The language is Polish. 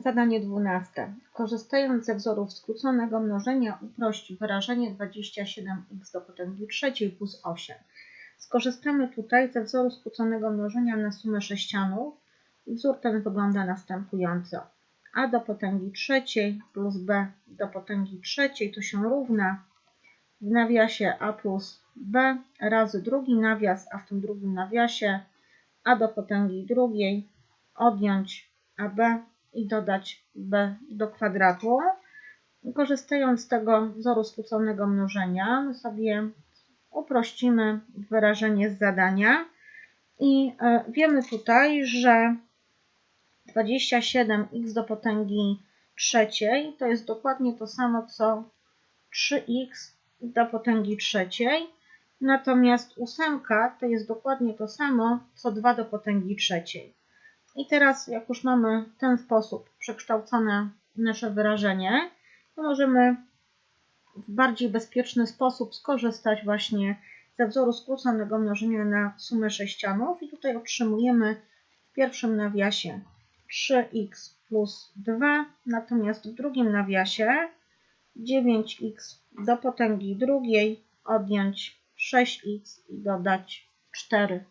Zadanie 12. Korzystając ze wzorów skróconego mnożenia uprości wyrażenie 27x do potęgi trzeciej plus 8. Skorzystamy tutaj ze wzoru skróconego mnożenia na sumę sześcianów. Wzór ten wygląda następująco. a do potęgi trzeciej plus b do potęgi trzeciej to się równa w nawiasie a plus b razy drugi nawias, a w tym drugim nawiasie a do potęgi drugiej odjąć ab i dodać b do kwadratu. Korzystając z tego wzoru skróconego mnożenia, sobie uprościmy wyrażenie z zadania i e, wiemy tutaj, że 27x do potęgi trzeciej to jest dokładnie to samo co 3x do potęgi trzeciej, natomiast ósemka to jest dokładnie to samo co 2 do potęgi trzeciej. I teraz, jak już mamy w ten sposób przekształcone nasze wyrażenie, to możemy w bardziej bezpieczny sposób skorzystać właśnie ze wzoru skróconego mnożenia na sumę sześcianów i tutaj otrzymujemy w pierwszym nawiasie 3x plus 2, natomiast w drugim nawiasie 9x do potęgi drugiej odjąć 6x i dodać 4.